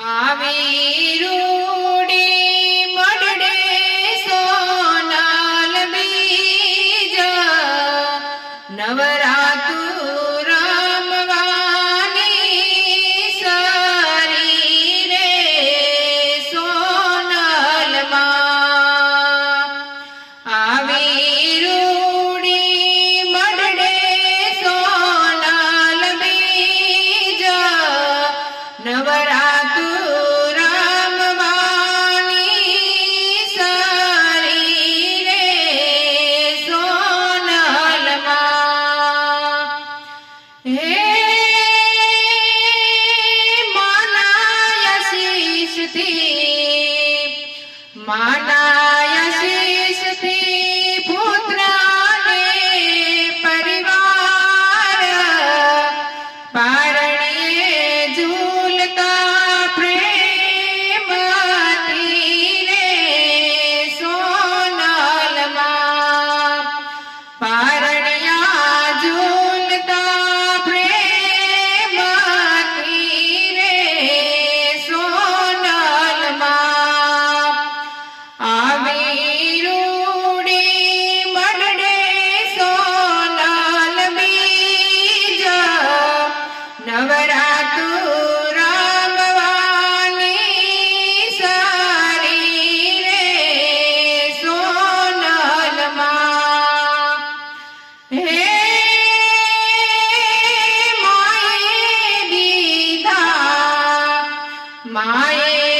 આવી રૂડી મડડે સોનાલ નવર હે માના આશીષથી માના மாயே